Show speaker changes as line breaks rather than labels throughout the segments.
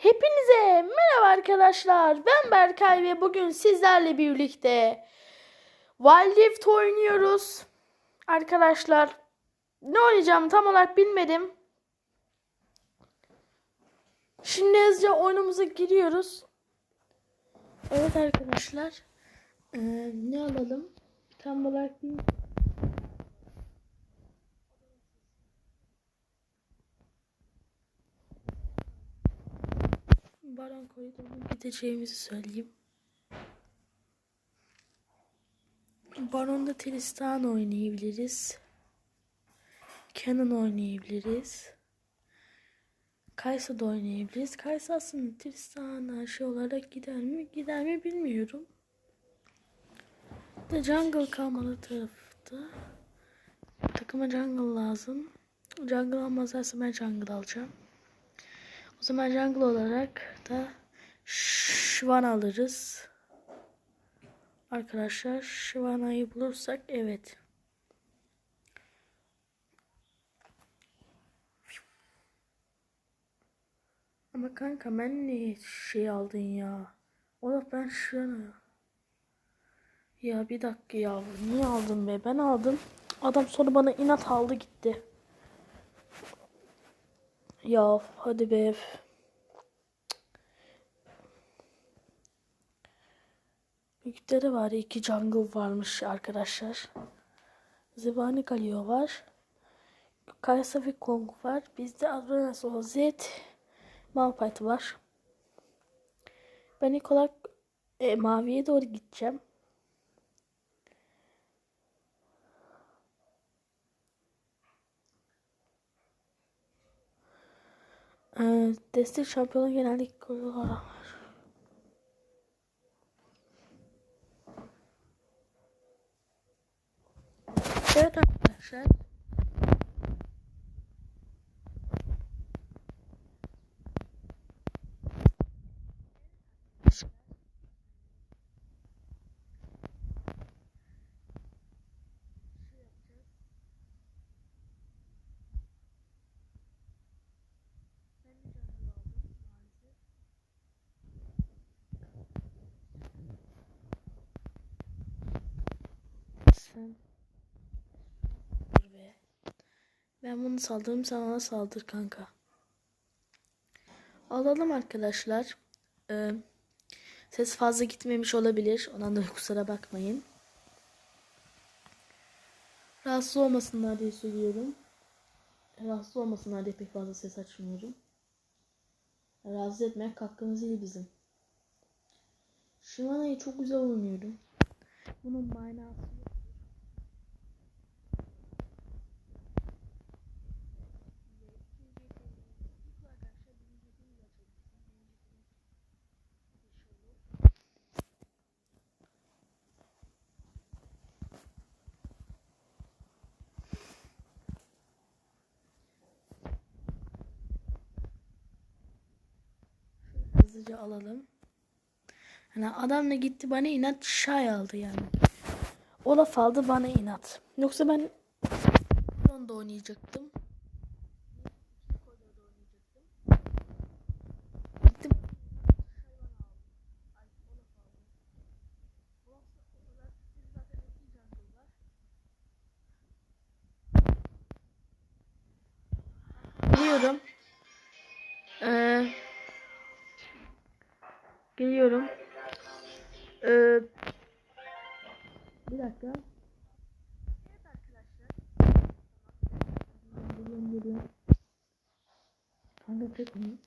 Hepinize merhaba arkadaşlar. Ben Berkay ve bugün sizlerle birlikte Wild Rift oynuyoruz. Arkadaşlar ne oynayacağım tam olarak bilmedim. Şimdi hızlıca oyunumuza giriyoruz. Evet arkadaşlar. Ee, ne alalım? Tam olarak bir Baron koridoruna gideceğimizi söyleyeyim. Baron'da Tristan oynayabiliriz. Canon oynayabiliriz. Kaysa da oynayabiliriz. Kaysa aslında Tristan'a şey olarak gider mi? Gider mi bilmiyorum. Da jungle kalmalı tarafta. Takıma jungle lazım. Jungle almazlarsa ben jungle alacağım. O zaman jungle olarak da Şvan alırız. Arkadaşlar Şvana'yı bulursak evet. Ama kanka ben ne şey aldın ya? Oğlum ben Şvan'a. Ya bir dakika ya. Niye aldın be? Ben aldım. Adam sonra bana inat aldı gitti. Ya hadi be. Büyükleri var. iki jungle varmış arkadaşlar. Zebani Galio var. Kaysa ve Kong var. Bizde Adrenas Ozet Malphite var. Ben ilk olarak e, maviye doğru gideceğim. Ee, destek şampiyonu genellikle koyuyorlar. Evet arkadaşlar. Be. Ben bunu saldırdım sen ona saldır kanka. Alalım arkadaşlar. Ee, ses fazla gitmemiş olabilir. Ondan da kusura bakmayın. Rahatsız olmasınlar diye söylüyorum. Rahatsız olmasınlar diye pek fazla ses açmıyorum. Rahatsız etmek hakkımız değil bizim. Şivana'yı çok güzel oynuyorum. Bunun manası yok. Hızlıca alalım. Hani adam da gitti bana inat şay aldı yani. Olaf aldı bana inat. Yoksa ben Baron'da oynayacaktım. Geliyorum. Ee, bir dakika. Evet arkadaşlar. Geliyorum. Kanka tek onu.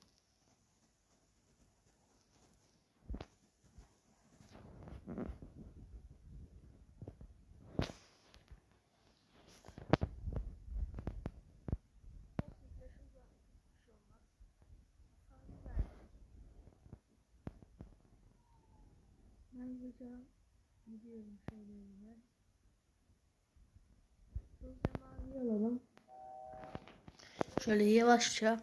Ben hızlıca gidiyorum şöyle yine. Hızlıca mavi alalım. Şöyle yavaşça.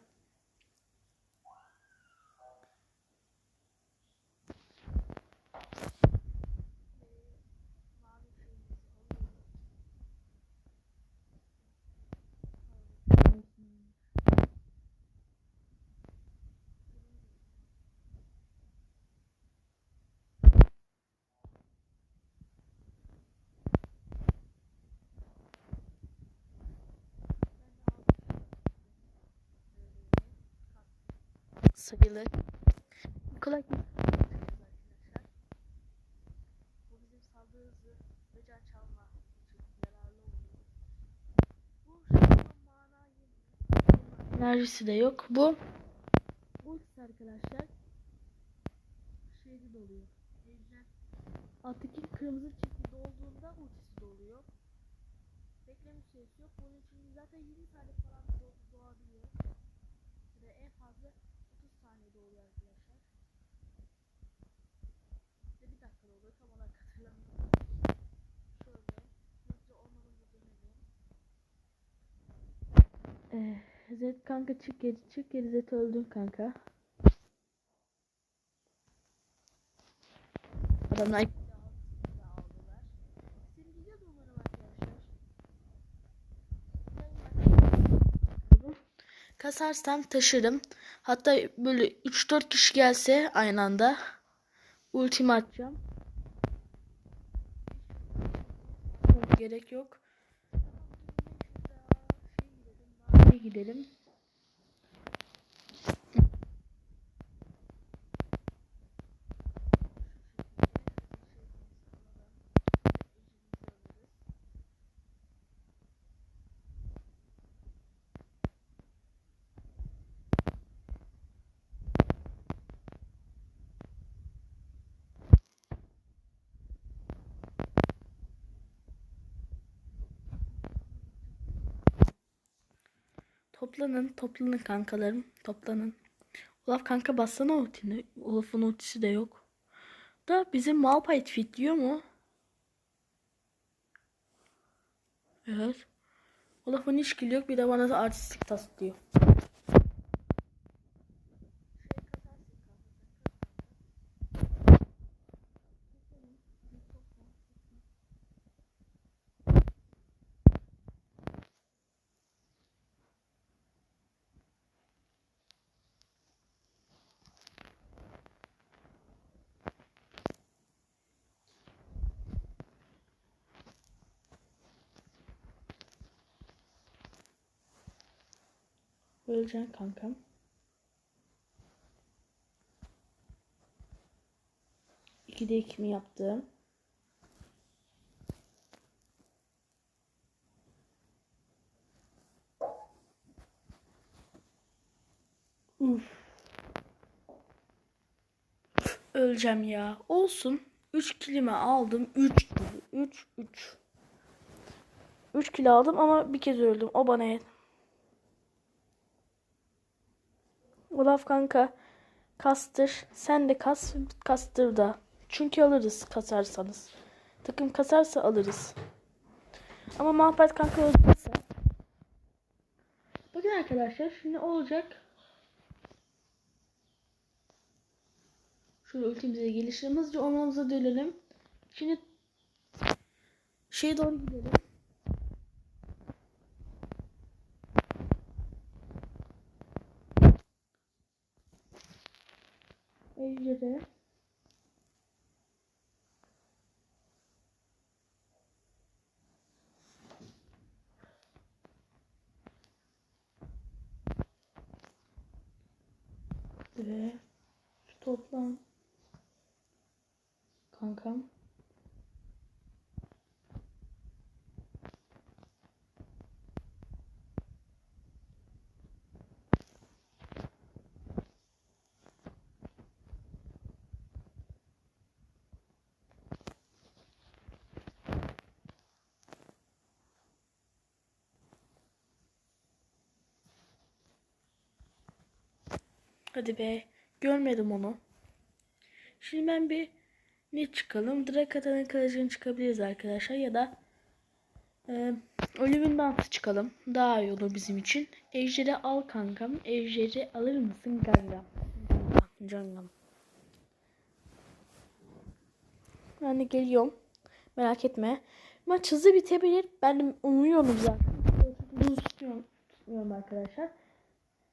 Sayılır. Kolay Bu bizim saldırı hızı can çalma yararlı oluyor. Bu. Enerjisi de yok. Bu ultisi arkadaşlar şeyde doluyor. Alttaki kırmızı çizgi dolduğunda ultisi doluyor. Bekleme süresi yok. Bunun için zaten 20 saniye falan do- doğabiliyor. Ve en fazla 30 saniye oluyor arkadaşlar. Ve bir dakika oluyor. Tam olarak hatırlamıyorum. Şöyle. Hızlıca ormanımıza dönelim. Ee, Zed kanka çık geri çık geri Zed öldün kanka. Adamlar ikisi de aldı- ikisi de aldılar. Sileceğiz umarım arkadaşlar. Kasarsam taşırım. Hatta böyle 3-4 kişi gelse aynı anda ultimi atacağım. Gerek yok. Gidelim. Toplanın, toplanın kankalarım, toplanın. Olaf kanka bassana ultini. Olaf'ın ultisi de yok. Da bizim Malphite fit diyor mu? Evet. Olaf'ın hiç yok bir de bana da artistik tas diyor. Öleceksin kankam. İkide iki mi yaptım? Uf. Öleceğim ya. Olsun. 3 kilimi aldım. 3 3 3 3 kilo aldım ama bir kez öldüm. O bana yet. Olaf kanka kastır. Sen de kas kastır da. Çünkü alırız kasarsanız. Takım kasarsa alırız. Ama Mahpet kanka öldürürse. Bakın arkadaşlar şimdi olacak. Şöyle ultimize geliştirelim. Hızlıca ormanımıza dönelim. Şimdi şeye doğru gidelim. Ejder'e. Ve toplam kankam. Hadi be. Görmedim onu. Şimdi ben bir ne çıkalım? Drakata'nın kılıcını çıkabiliriz arkadaşlar. Ya da e, Ölümün dansı çıkalım. Daha iyi olur bizim için. Ejder'i al kankam. Ejder'i alır mısın gangam? Cangam. Ben de geliyorum. Merak etme. Maç hızlı bitebilir. Ben de umuyorum zaten. Bunu tutuyorum, tutmuyorum arkadaşlar.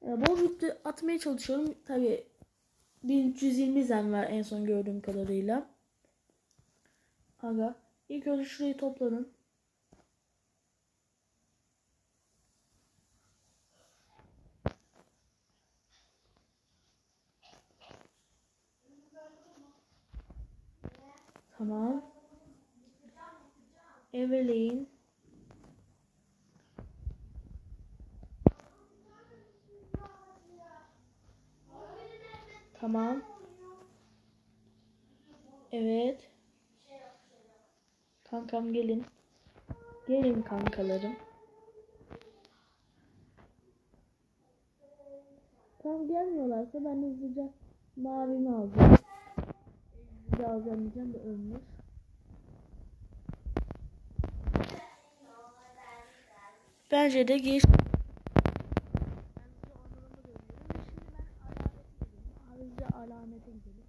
Ee, Bol yüklü atmaya çalışıyorum. Tabi 1320 zen var en son gördüğüm kadarıyla. Aga. İlk önce şurayı toplanın. Tamam. Eveleyin. Kankam gelin. Gelin kankalarım. Tam gelmiyorlarsa ben hızlıca mavimi alacağım. Hızlıca alacağım diyeceğim de ölmüş. Bence de geç. Hızlıca alamete gidelim.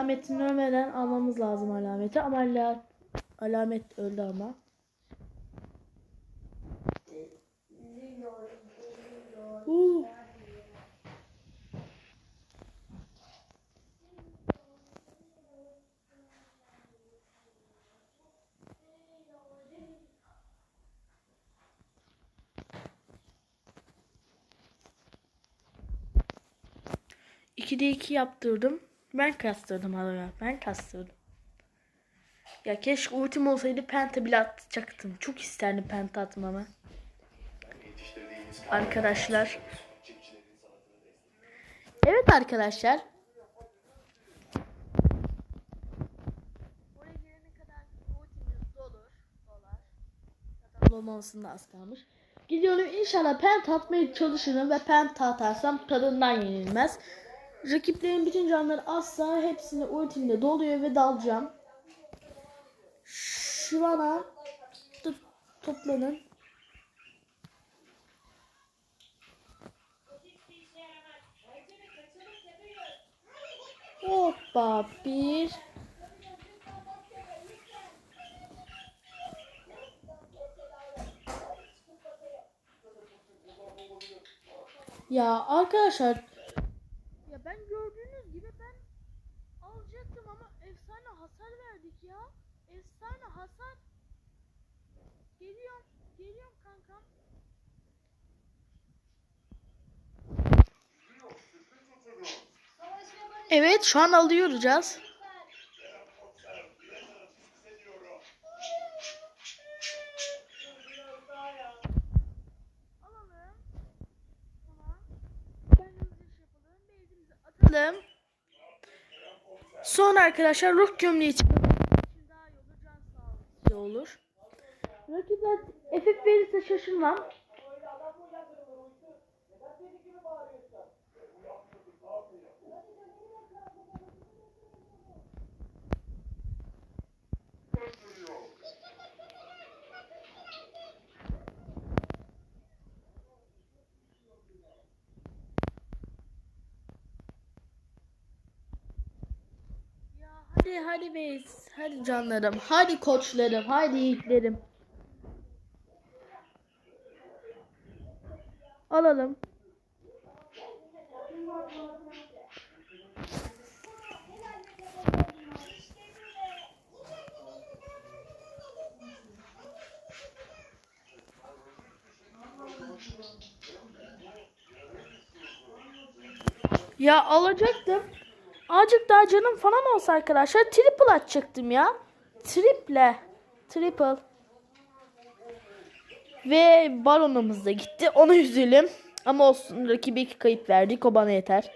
Alametini ölmeden almamız lazım alameti ama ala- alamet öldü ama. Uh. İkide iki yaptırdım. Ben kastırdım hala. Ben kastırdım. Ya keşke ultim olsaydı penta bile atacaktım. Çok isterdim penta atmamı. Arkadaşlar. Evet arkadaşlar. Zaten dolmamasında az kalmış. Gidiyorum inşallah penta atmaya çalışırım ve penta atarsam tadından yenilmez. Rakiplerin bütün canları azsa hepsini ultimde doluyor ve dalacağım. Şu ana to- toplanın. Hoppa bir. Ya arkadaşlar ya ben gördüğünüz gibi ben alacaktım ama efsane hasar verdik ya. Efsane hasar. Geliyorum. Geliyorum kankam. Evet şu an alıyoruz. Sonra arkadaşlar ruh gömleği çıkalım. Şimdi daha iyi olur. Can sağlığı olur. Rakipler efekt verirse şaşırmam. Hadi hadi beys. Hadi canlarım. Hadi koçlarım. Hadi yiğitlerim. Alalım. Ya alacaktım. Azıcık daha canım falan olsa arkadaşlar triple atacaktım ya. Triple. Triple. Ve balonumuz da gitti. Ona üzülüm. Ama olsun rakibe iki kayıp verdik. O bana yeter.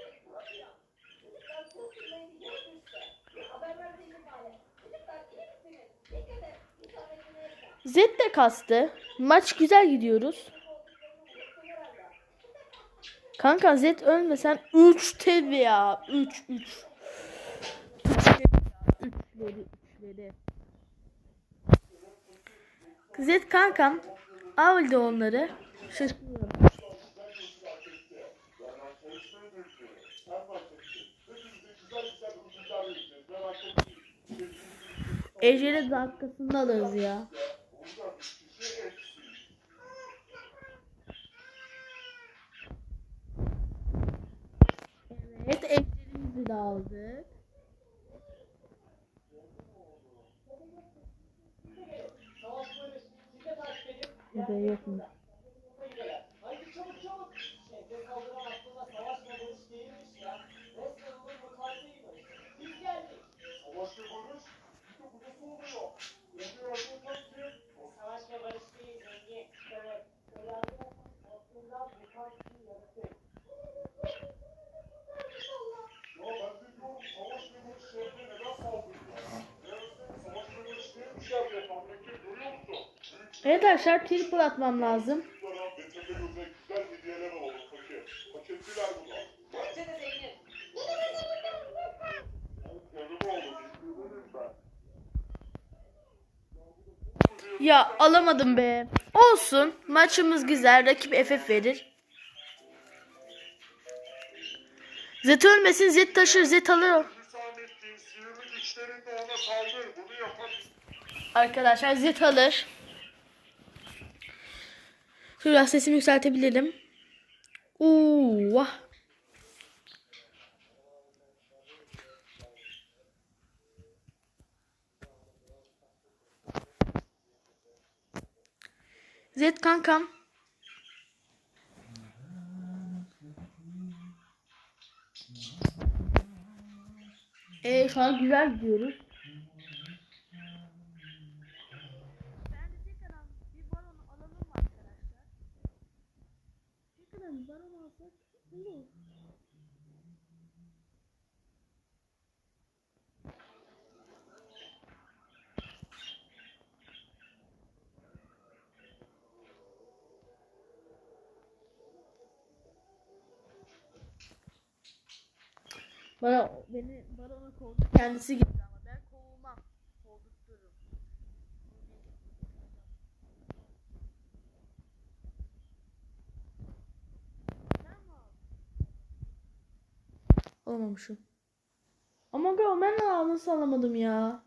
Z de kastı. Maç güzel gidiyoruz. Kanka Z ölmesen 3 tabi ya. 3 3. 3'leri 3'leri. Z kankam aldı onları. Şaşırıyorum. Ejder'i dakikasında alırız ya. Evet, ejderimizi de aldık. Bir de yok mu? Arkadaşlar triple atmam lazım.
Sonra ve Tepegöz'e güzel hediyeler alalım paket. Paketliler bunlar.
Bence de Zeynep.
Yarım oldu. Bilmiyorum ben.
Ya alamadım be. Olsun. Maçımız güzel. Rakip FF verir. Zet ölmesin. Zet taşır. Zet alır. Arkadaşlar Zet alır. Şurada sesimi yükseltebilirim. Uuu. vah. Zet kankam. Ee, şu an güzel gidiyoruz. Bence tekrardan bir baron alalım mı arkadaşlar? Bir baron alsak olur. Bana beni barona kovdu kendisi gitti ama ben kovulmam. Kovdurturum. Alamamışım. Ama go ben de nasıl alamadım ya.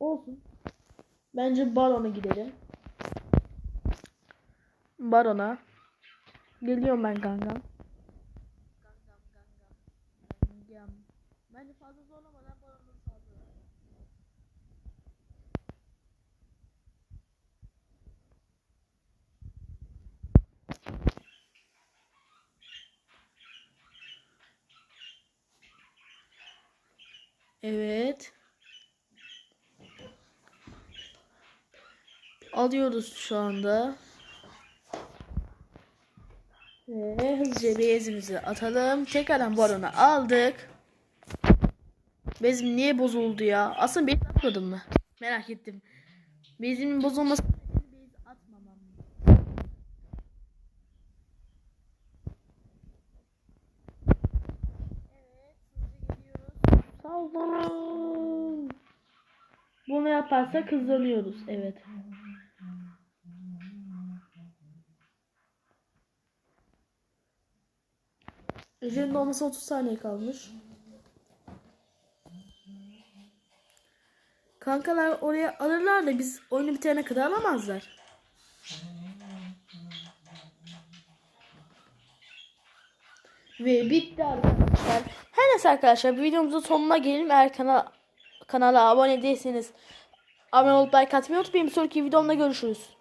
Olsun. Bence Baron'a gidelim. Baron'a. Geliyorum ben kankam. Gangam gangam. Gangam. Bence fazla Evet. Alıyoruz şu anda. Ve hızlıca bezimizi atalım. Tekrardan barona aldık. Bezim niye bozuldu ya? Aslında bez atmadım mı? Merak ettim. Bezimin bozulması bez atmamam. Evet, hızlı gidiyoruz. Saldırın. Bunu yaparsak hızlanıyoruz. Evet. Üzerinde olması 30 saniye kalmış. Kankalar oraya alırlar da biz oyunu bitirene kadar alamazlar. Ve bitti arkadaşlar. Her neyse arkadaşlar bir videomuzun sonuna gelelim. Eğer kanala, kanala abone değilseniz abone olup like atmayı unutmayın. Bir sonraki videomda görüşürüz.